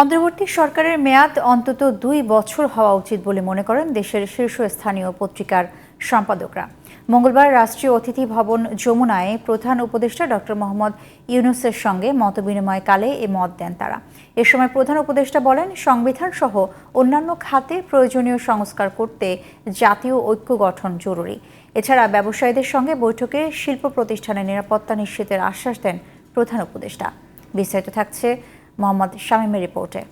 অন্তর্বর্তী সরকারের মেয়াদ অন্তত দুই বছর হওয়া উচিত বলে মনে করেন দেশের শীর্ষস্থানীয় পত্রিকার সম্পাদকরা। মঙ্গলবার রাষ্ট্রীয় অতিথি ভবন যমুনায় প্রধান উপদেষ্টা ডক্টর মোহাম্মদ ইউনুসের সঙ্গে মতবিনিময়কালে এ মত দেন তারা। এ সময় প্রধান উপদেষ্টা বলেন, সংবিধান সহ অন্যান্য খাতে প্রয়োজনীয় সংস্কার করতে জাতীয় ঐক্য গঠন জরুরি। এছাড়া ব্যবসায়ীদের সঙ্গে বৈঠকে শিল্প প্রতিষ্ঠানের নিরাপত্তা নিশ্চিতের আশ্বাস দেন প্রধান উপদেষ্টা। বিস্তারিত থাকছে মোহাম্মদ শামীমের রিপোর্টে।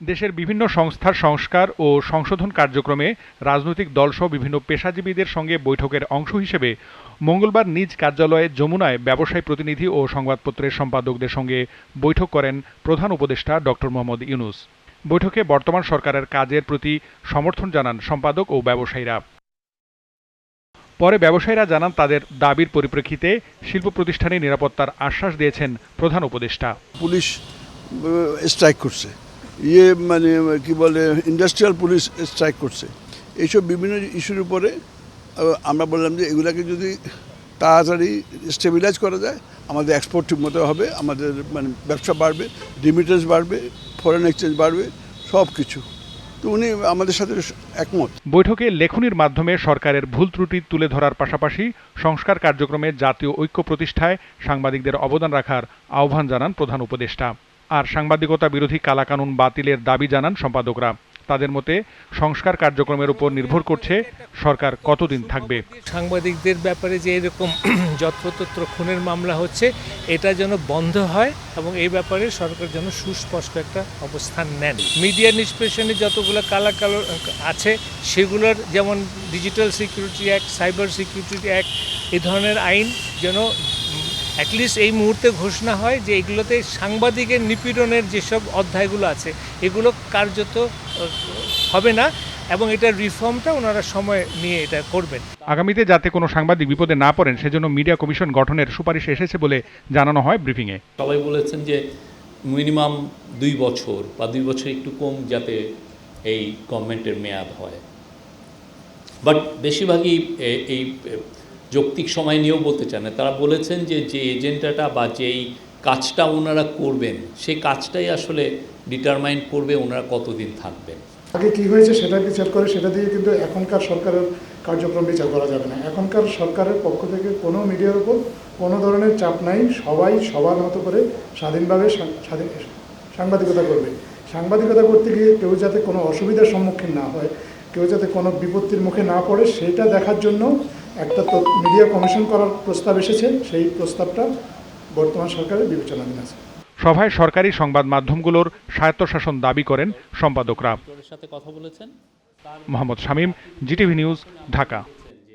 দেশের বিভিন্ন সংস্থার সংস্কার ও সংশোধন কার্যক্রমে রাজনৈতিক দলসহ বিভিন্ন পেশাজীবীদের সঙ্গে বৈঠকের অংশ হিসেবে মঙ্গলবার নিজ কার্যালয়ে যমুনায় ব্যবসায়ী প্রতিনিধি ও সংবাদপত্রের সম্পাদকদের সঙ্গে বৈঠক করেন প্রধান উপদেষ্টা ডক্টর মোহাম্মদ ইউনুস। বৈঠকে বর্তমান সরকারের কাজের প্রতি সমর্থন জানান সম্পাদক ও ব্যবসায়ীরা। পরে ব্যবসায়ীরা জানান তাদের দাবির পরিপ্রেক্ষিতে শিল্প প্রতিষ্ঠানে নিরাপত্তার আশ্বাস দিয়েছেন প্রধান উপদেষ্টা। পুলিশ স্ট্রাইক করছে। ইয়ে মানে কি বলে ইন্ডাস্ট্রিয়াল পুলিশ স্ট্রাইক করছে। এইসব বিভিন্ন ইস্যুর উপরে আমরা বললাম যে এগুলাকে যদি তাড়াতাড়ি স্টেবিলাইজ করা যায়, আমাদের এক্সপোর্ট ঠিকমতো হবে, আমাদের মানে ব্যবসা বাড়বে রিমিটেন্স বাড়বে ফরেন এক্সচেঞ্জ বাড়বে সব কিছু উনি আমাদের সাথে একমত। বৈঠকে লেখনির মাধ্যমে সরকারের ভুল ত্রুটি তুলে ধরার পাশাপাশি সংস্কার কার্যক্রমে জাতীয় ঐক্য প্রতিষ্ঠায় সাংবাদিকদের অবদান রাখার আহ্বান জানান প্রধান উপদেষ্টা। আর সাংবাদিকতা বিরোধী কালাকানুন বাতিলের দাবি জানান সম্পাদকরা। তাদের মতে সংস্কার কার্যক্রমের উপর নির্ভর করছে সরকার কতদিন থাকবে। সাংবাদিকদের ব্যাপারে যে এরকম যত্রতত্র খুনের মামলা হচ্ছে, এটা যেন বন্ধ হয় এবং এই ব্যাপারে সরকার যেন সুস্পষ্ট একটা অবস্থান নেন। মিডিয়া নিষ্পেষণে যতগুলো কালা কালো আছে, সেগুলোর যেমন digital security act cyber security act এই ধরনের আইন যেন অ্যাটলিস্ট এই মুহূর্তে ঘোষণা হয় যে এগুলোতে সাংবাদিকের নিপীড়নের যেসব অধ্যায়গুলো আছে এগুলো কার্যত হবে না এবং এটার রিফর্মটা ওনারা সময় নিয়ে এটা করবেন। আগামীতে যাতে কোনো সাংবাদিক বিপদে না পড়েন সেজন্য মিডিয়া কমিশন গঠনের সুপারিশ এসেছে বলে জানানো হয় ব্রিফিংয়ে। সবাই বলেছেন যে মিনিমাম দুই বছর বা দুই বছর একটু কম যাতে এই গভর্নমেন্টের মেয়াদ হয়। বাট বেশিরভাগই এই যৌক্তিক সময় নিয়েও বলতে চান না। তারা বলেছেন যে যে এজেন্ডাটা বা যেই কাজটা ওনারা করবেন, সেই কাজটাই আসলে ডিটারমাইন করবে ওনারা কতদিন থাকবেন। আগে কি হয়েছে সেটা বিচার করে, সেটা দিয়ে কিন্তু এখনকার সরকারের কার্যক্রম বিচার করা যাবে না। এখনকার সরকারের পক্ষ থেকে কোনো মিডিয়ার উপর কোনো ধরনের চাপ নাই। সবাই সবার মতো করে স্বাধীনভাবে সাংবাদিকতা করবে। সাংবাদিকতা করতে গিয়ে কেউ যাতে কোনো অসুবিধার সম্মুখীন না হয় কেউ যাতে কোনো বিপত্তির মুখে না পড়ে সেটা দেখার জন্য একটা তো মিডিয়া কমিশন করার প্রস্তাব এসেছে। সেই প্রস্তাবটা বর্তমান সরকারের বিবেচনাধীন আছে। সভায় সরকারি সংবাদ মাধ্যমগুলোর স্বায়ত্তশাসন দাবি করেন সম্পাদকরা। সাথে কথা বলেছেন। Mohammad Shamim GTV news Dhaka.